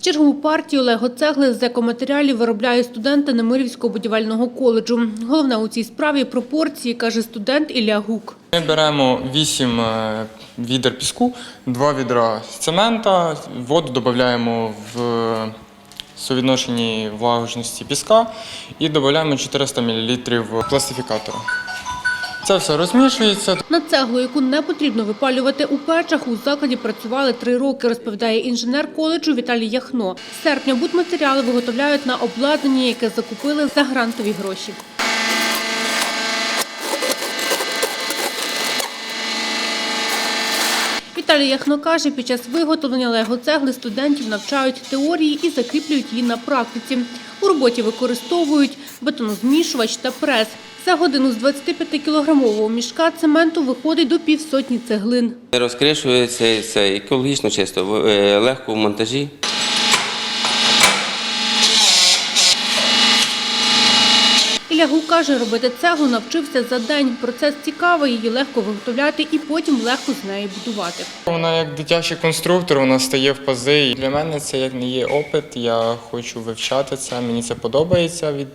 Чергову партію лего-цегли з екоматеріалів виробляють студенти Немирівського будівельного коледжу. Головне у цій справі – пропорції, каже студент Ілля Гук. Ми беремо 8 е, відер піску, 2 відра цемента, воду додаємо в совідношенні влагожності піска і додаємо 400 мл пластифікатора. Це все розмішується. Над цеглою, яку не потрібно випалювати у печах, у закладі працювали три роки, розповідає інженер коледжу Віталій Яхно. З серпня будматеріали виготовляють на обладнанні, яке закупили за грантові гроші. Віталій Яхно каже, під час виготовлення лего-цегли студентів навчають теорії і закріплюють її на практиці. У роботі використовують бетонозмішувач та прес. За годину з 25-кілограмового мішка цементу виходить до півсотні цеглин. Розкришується це екологічно чисто, е, легко в монтажі. Гук каже, робити цеглу навчився за день. Процес цікавий, її легко виготовляти і потім легко з неї будувати. Вона як дитячий конструктор, вона стає в пази. Для мене це як не є опит. Я хочу вивчати це. Мені це подобається. Від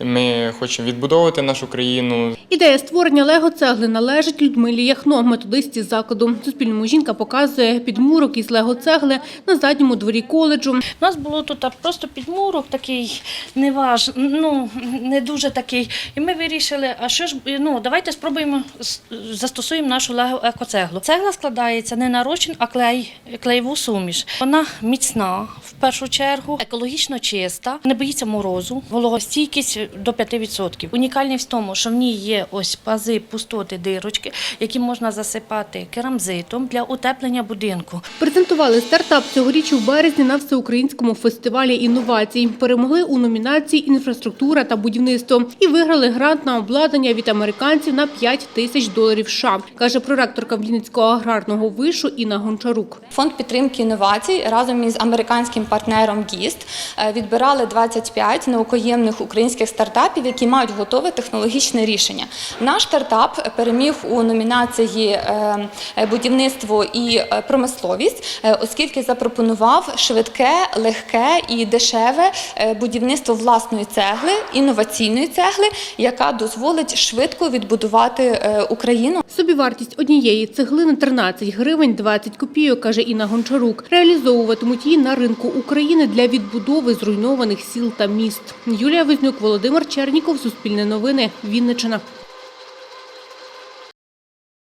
ми хочемо відбудовувати нашу країну. Ідея створення лего-цегли належить Людмилі Яхно, методистці закладу. Суспільному жінка показує підмурок із лего-цегли на задньому дворі коледжу. У нас було тут просто підмурок такий неваж, ну не дуже такий. І ми вирішили, а що ж ну давайте спробуємо застосуємо нашу лего екоцеглу. Цегла складається не на розчин, а клей, клеєву суміш. Вона міцна в першу чергу, екологічно чиста, не боїться морозу, вологостійкість до 5%. Унікальність в тому, що в ній є ось пази, пустоти, дирочки, які можна засипати керамзитом для утеплення будинку. Презентували стартап цьогоріч у березні на всеукраїнському фестивалі інновацій. Перемогли у номінації інфраструктура та будівництво і виграли грант на обладнання від американців на 5 тисяч доларів США, каже проректорка Вінницького аграрного вишу Інна Гончарук. Фонд підтримки інновацій разом із американським партнером ГІСТ відбирали 25 наукоємних українських стартапів, які мають готове технологічне рішення. Наш стартап переміг у номінації е, будівництво і е, промисловість, е, оскільки запропонував швидке, легке і дешеве будівництво власної цегли, інноваційної цегли, яка дозволить швидко відбудувати Україну. Собівартість однієї цеглини 13 гривень 20 копійок, каже Інна Гончарук. Реалізовуватимуть її на ринку України для відбудови зруйнованих сіл та міст. Юлія Вознюк, Володимир Черніков, Суспільне новини, Вінниччина.